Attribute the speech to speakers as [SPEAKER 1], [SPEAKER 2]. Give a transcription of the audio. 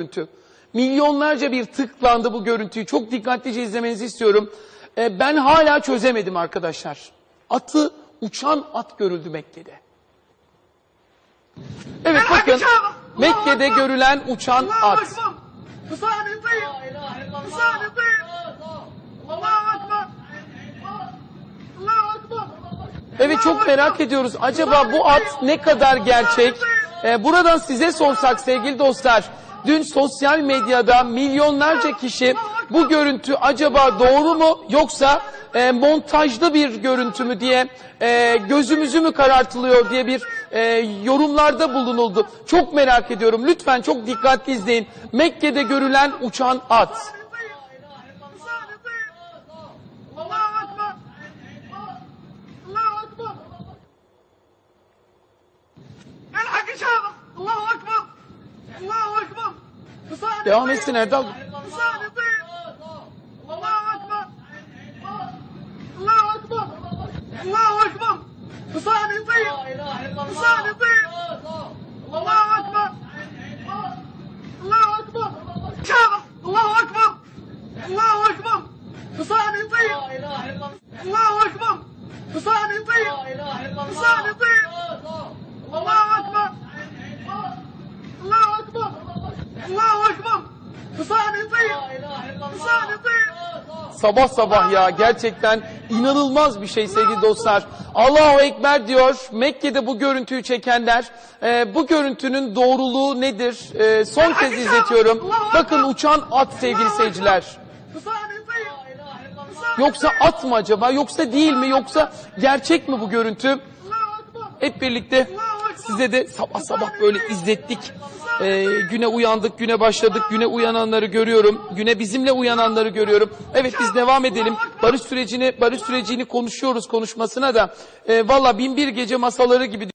[SPEAKER 1] görüntü. Milyonlarca bir tıklandı bu görüntüyü. Çok dikkatlice izlemenizi istiyorum. E, ben hala çözemedim arkadaşlar. Atı, uçan at görüldü Mekke'de. Evet bakın Mekke'de görülen uçan at. Evet çok merak ediyoruz. Acaba bu at ne kadar gerçek? Ee, buradan size sorsak sevgili dostlar. Dün sosyal medyada milyonlarca kişi bu görüntü acaba doğru mu yoksa e, montajlı bir görüntü mü diye e, gözümüzü mü karartılıyor diye bir e, yorumlarda bulunuldu. Çok merak ediyorum. Lütfen çok dikkatli izleyin. Mekke'de görülen uçan at. Devam etsin Erdal.
[SPEAKER 2] الله أكبر. حصان يطير. حصان يطير. الله أكبر. الله أكبر. الله أكبر. الله أكبر. حصان يطير. الله أكبر. حصان يطير. Hısami Zeyir.
[SPEAKER 1] Sabah sabah ya gerçekten inanılmaz bir şey sevgili dostlar. Allahu Ekber diyor. Mekke'de bu görüntüyü çekenler e, bu görüntünün doğruluğu nedir? E, son kez izletiyorum. Bakın uçan at sevgili seyirciler. Yoksa at mı acaba? Yoksa değil mi? Yoksa gerçek mi bu görüntü? Hep birlikte size de sabah sabah böyle izlettik. Ee, güne uyandık, güne başladık, güne uyananları görüyorum. Güne bizimle uyananları görüyorum. Evet biz devam edelim. Barış sürecini, barış sürecini konuşuyoruz konuşmasına da. Ee, Valla bin bir gece masaları gibi